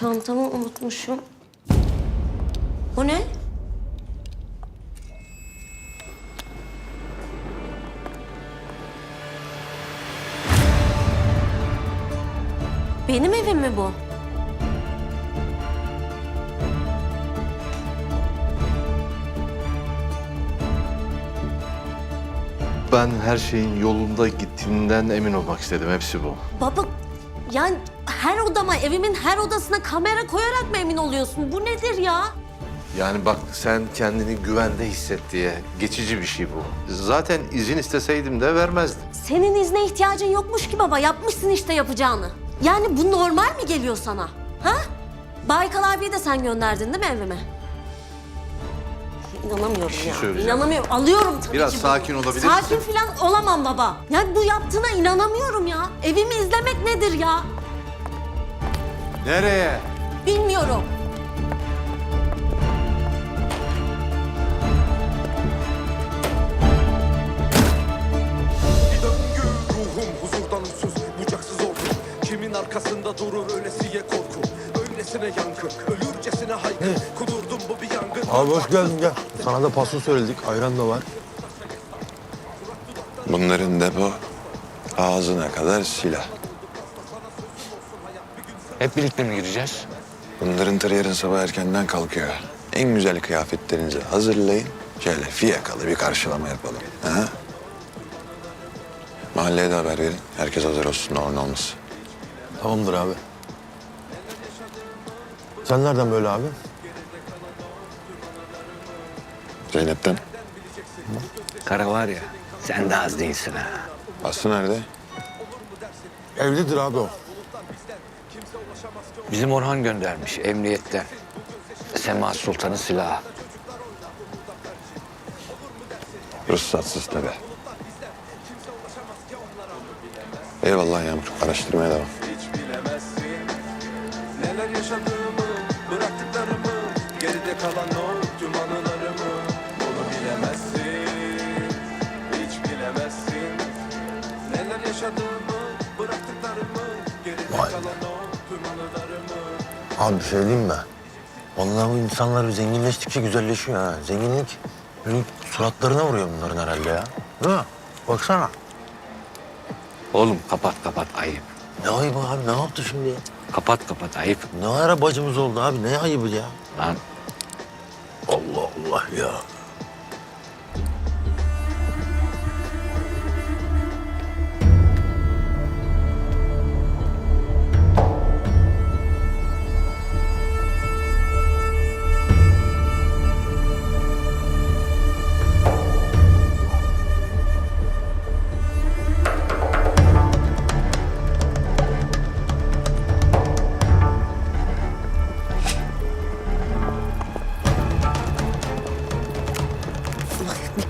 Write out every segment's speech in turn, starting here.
Çantamı unutmuşum. O ne? Benim evim mi bu? Ben her şeyin yolunda gittiğinden emin olmak istedim. Hepsi bu. Baba yani her odama, evimin her odasına kamera koyarak mı emin oluyorsun? Bu nedir ya? Yani bak sen kendini güvende hisset diye geçici bir şey bu. Zaten izin isteseydim de vermezdim. Senin izne ihtiyacın yokmuş ki baba. Yapmışsın işte yapacağını. Yani bu normal mi geliyor sana? Ha? Baykal abiyi de sen gönderdin değil mi evime? İnanamıyorum şey ya. söyleyeceğim. İnanamıyorum. Alıyorum tabii Biraz ki. sakin olabilir Sakin misin? falan olamam baba. Yani bu yaptığına inanamıyorum ya. Evimi izlemek nedir ya? Nereye? Bilmiyorum. Bir döngü ruhum huzurdan uçsuz bucaksız oldu Kimin arkasında durur öylesiye korku Öylesine yankı ölürcesine haykı Kudurdum bu Abi hoş geldin gel. Sana da pasta söyledik. Ayran da var. Bunların depo ağzına kadar silah. Hep birlikte mi gireceğiz? Bunların tırı yarın sabah erkenden kalkıyor. En güzel kıyafetlerinizi hazırlayın. Şöyle fiyakalı bir karşılama yapalım. Ha? Mahalleye de haber verin. Herkes hazır olsun. Ne olmaz. Tamamdır abi. Sen nereden böyle abi? Zeynep'ten. Kara var ya, sen de az değilsin ha. Aslı nerede? Evlidir abi o. Bizim Orhan göndermiş emniyetten. Sema Sultan'ın silahı. Ruhsatsız tabii. Eyvallah Yağmur. Araştırmaya devam. Hiç bilemezsin Neler yaşadığımı bıraktıklarımı Geride kalan Abi bir şey diyeyim mi? Vallahi bu insanlar zenginleştikçe güzelleşiyor ha. Zenginlik böyle suratlarına vuruyor bunların herhalde ya. Değil mi? Baksana. Oğlum kapat kapat ayıp. Ne ayıbı abi? Ne yaptı şimdi ya? Kapat kapat ayıp. Ne ara bacımız oldu abi? Ne ayıbı ya? Lan Allah Allah ya.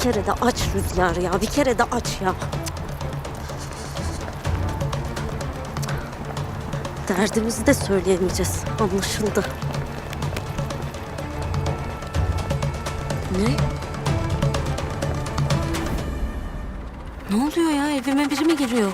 Kere de aç Rüzgar ya. Bir kere de aç ya. Derdimizi de söyleyemeyeceğiz. Anlaşıldı. Ne? Ne oluyor ya? Evime biri mi giriyor?